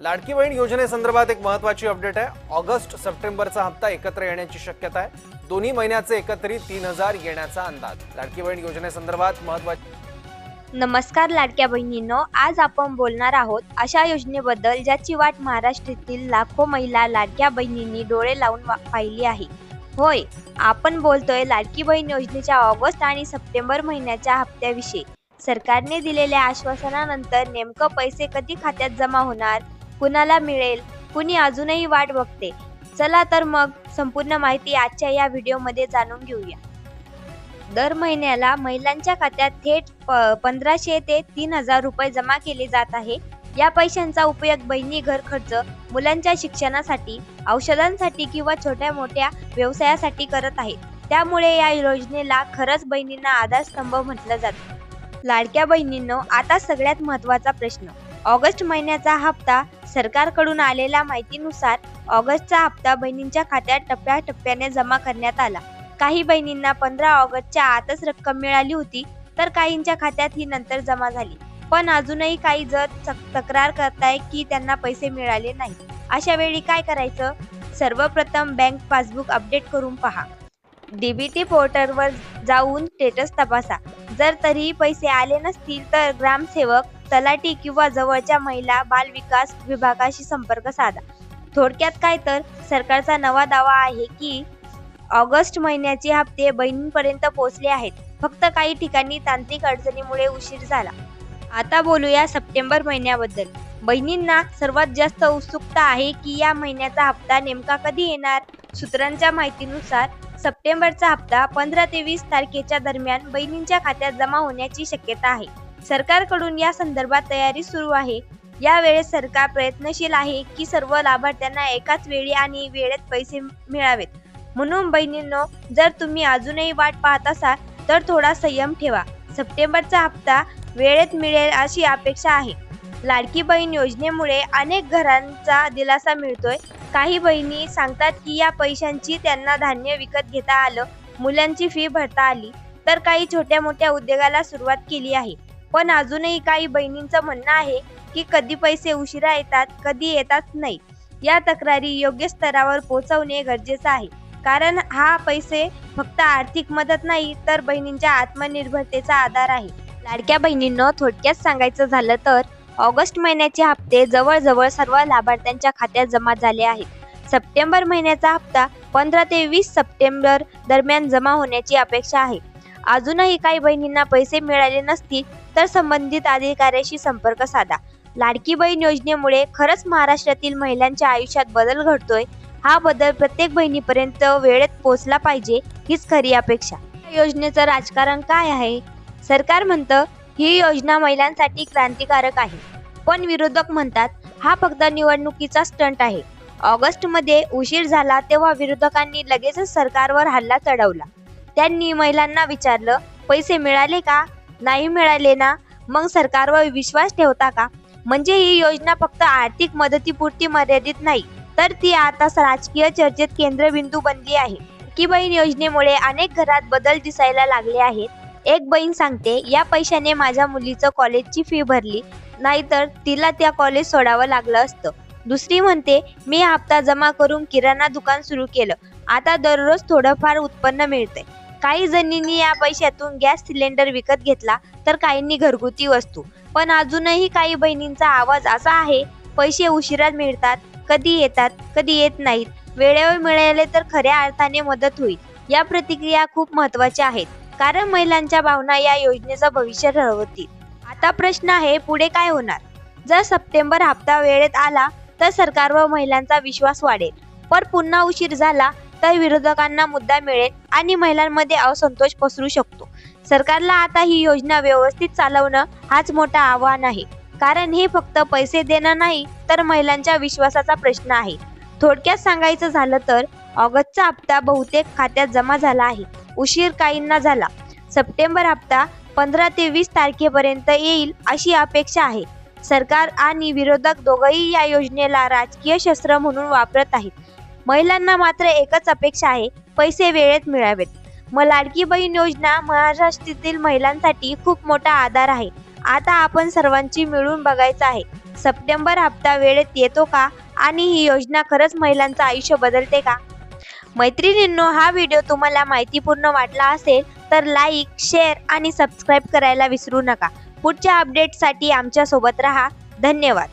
लाडकी बहीण योजनेसंदर्भात एक महत्वाची अपडेट आहे. ऑगस्ट सप्टेंबरचा हप्ता एकत्र येण्याची शक्यता आहे. दोन्ही महिन्याचे एकत्रित तीन हजार येण्याचा अंदाज. लाडकी बहीण योजनेसंदर्भात महत्वाची नमस्कार लाडक्या बहिणींनो आज आपण बोलणार आहोत अशा योजनेबद्दल ज्याची वाट महाराष्ट्रातील लाखो महिला लाडक्या बहिणींनी डोळे लावून वा- पाहिली आहे. होय आपण बोलतोय लाडकी बहीण योजनेच्या ऑगस्ट आणि सप्टेंबर महिन्याच्या हप्त्याविषयी. सरकारने दिलेल्या आश्वासनानंतर नेमकं पैसे कधी खात्यात जमा होणार? कुणाला मिळेल? कुणी अजूनही वाट बघते? चला तर मग संपूर्ण माहिती आजच्या या व्हिडिओमध्ये जाणून घेऊया. दर महिन्याला महिलांच्या खात्यात थेट प- पंधराशे ते तीन हजार रुपये जमा केले जात आहे. या पैशांचा उपयोग बहिणी घर खर्च मुलांच्या शिक्षणासाठी औषधांसाठी किंवा छोट्या मोठ्या व्यवसायासाठी करत आहेत. त्यामुळे या योजनेला खरंच बहिणींना आधारस्तंभ म्हटलं जातं. लाडक्या बहिणींनो आता सगळ्यात महत्त्वाचा प्रश्न. ऑगस्ट महिन्याचा हप्ता सरकारकडून आलेल्या माहितीनुसार ऑगस्टचा हप्ता बहिणींच्या खात्यात टप्प्याटप्प्याने जमा करण्यात आला. काही बहिणींना पंधरा ऑगस्टच्या आतच रक्कम मिळाली होती तर काहींच्या खात्यात ही नंतर जमा झाली. पण अजूनही काही जण तक्रार करताय की त्यांना पैसे मिळाले नाही अशा वेळी काय करायचं? सर्वप्रथम बँक पासबुक अपडेट करून पहा. डीबीटी पोर्टलवर जाऊन स्टेटस तपासा. जर तरीही पैसे आले नसतील तर ग्रामसेवक तलाठी किंवा जवळच्या महिला बाल विकास विभागाशी संपर्क साधा. थोडक्यात काय तर सरकारचा नवा दावा आहे की ऑगस्ट महिन्याचे हप्ते बहिणींपर्यंत पोहोचले आहेत. फक्त काही ठिकाणी तांत्रिक अडचणीमुळे उशीर झाला. आता बोलूया सप्टेंबर महिन्याबद्दल. बहिणींना सर्वात जास्त उत्सुकता आहे की या महिन्याचा हप्ता नेमका कधी येणार? सूत्रांच्या माहितीनुसार सप्टेंबरचा हप्ता पंधरा ते वीस तारखेच्या दरम्यान बहिणींच्या खात्यात जमा होण्याची शक्यता आहे. सरकारकडून या संदर्भात तयारी सुरू आहे. यावेळेस सरकार प्रयत्नशील आहे की सर्व लाभार्थ्यांना एकाच वेळी आणि वेळेत पैसे मिळावेत. म्हणून बहिणींनो जर तुम्ही अजूनही वाट पाहत असाल तर थोडा संयम ठेवा. सप्टेंबरचा हप्ता वेळेत मिळेल अशी अपेक्षा आहे. लाडकी बहीण योजनेमुळे अनेक घरांचा दिलासा मिळतोय. काही बहिणी सांगतात की या पैशांची त्यांना धान्य विकत घेता आलं मुलांची फी भरता आली तर काही छोट्या मोठ्या उद्योगाला सुरुवात केली आहे. पण अजूनही काही बहिणींचं म्हणणं आहे की कधी पैसे उशिरा येतात कधी येतात नाही. या तक्रारी योग्य स्तरावर पोहोचवणे गरजेचं आहे. कारण हा पैसे फक्त आर्थिक मदत नाही तर बहिणींच्या आत्मनिर्भरतेचा आधार आहे. लाडक्या बहिणींनो थोडक्यात सांगायचं झालं तर ऑगस्ट महिन्याचे हप्ते जवळजवळ सर्व लाभार्थ्यांच्या खात्यात जमा झाले आहेत. सप्टेंबर महिन्याचा हप्ता पंधरा ते वीस सप्टेंबर दरम्यान जमा होण्याची अपेक्षा आहे. अजूनही काही बहिणींना पैसे मिळाले नसतील तर संबंधित अधिकाऱ्याशी संपर्क साधा. लाडकी बहीण योजनेमुळे खरंच महाराष्ट्रातील महिलांच्या आयुष्यात बदल घडतोय. हा बदल प्रत्येक बहिणीपर्यंत वेळेत पोहोचला पाहिजे हीच खरी अपेक्षा. योजनेचं राजकारण काय आहे? सरकार म्हणतं ही योजना महिलांसाठी क्रांतिकारक आहे. पण विरोधक म्हणतात हा फक्त निवडणुकीचा स्टंट आहे. ऑगस्टमध्ये उशीर झाला तेव्हा विरोधकांनी लगेचच सरकारवर हल्ला चढवला. त्यांनी महिलांना विचारलं पैसे मिळाले का? नाही मिळाले ना? मग सरकारवर विश्वास ठेवता का? म्हणजे ही योजना फक्त आर्थिक मदतीपुरती मर्यादित नाही तर ती आता राजकीय चर्चेत केंद्रबिंदू बनली आहे. की बहीण योजनेमुळे अनेक घरात बदल दिसायला लागले आहेत. एक बहीण सांगते या पैशाने माझ्या मुलीचं कॉलेजची फी भरली नाहीतर तिला त्या कॉलेज सोडावं लागलं असतं. दुसरी म्हणते मी हप्ता जमा करून किराणा दुकान सुरू केलं आता दररोज थोडंफार उत्पन्न मिळते काही जणींनी या पैशातून गॅस सिलेंडर विकत घेतला तर काहींनी घरगुती वस्तू. पण अजूनही काही बहिणींचा आवाज असा आहे पैसे उशिरा मिळतात कधी येतात कधी येत नाहीत. वेळेवर मिळाले तर खऱ्या अर्थाने मदत होईल. या प्रतिक्रिया खूप महत्त्वाच्या आहेत. कारण महिलांच्या भावना या योजनेचं भविष्य ठरवतील. आता प्रश्न आहे पुढे काय होणार? जर सप्टेंबर हप्ता वेळेत आला तर सरकारवर महिलांचा विश्वास वाढेल. पण पुन्हा उशीर झाला तर विरोधकांना मुद्दा मिळेल आणि महिलांमध्ये असंतोष पसरू शकतो. सरकारला आता ही योजना व्यवस्थित चालवणं हाच मोठा आव्हान आहे. कारण हे फक्त पैसे देणं नाही तर महिलांच्या विश्वासाचा प्रश्न आहे. थोडक्यात सांगायचं झालं तर ऑगस्टचा हप्ता बहुतेक खात्यात जमा झाला आहे. उशीर काहींना झाला. सप्टेंबर हप्ता पंधरा ते वीस तारखेपर्यंत येईल अशी अपेक्षा आहे. सरकार आणि विरोधक दोघंही या योजनेला राजकीय शस्त्र म्हणून वापरत आहेत. महिलांना मात्र एकच अपेक्षा आहे पैसे वेळेत मिळावेत. मग लाडकी बहीण योजना महाराष्ट्रातील महिलांसाठी खूप मोठा आधार आहे. आता आपण सर्वांची मिळून बघायचं आहे सप्टेंबर हप्ता वेळेत येतो का आणि ही योजना खरंच महिलांचं आयुष्य बदलते का? मैत्रिणींनो हा व्हिडिओ तुम्हाला माहितीपूर्ण वाटला असेल तर लाईक शेअर आणि सबस्क्राईब करायला विसरू नका. पुढच्या अपडेटसाठी आमच्यासोबत रहा. धन्यवाद.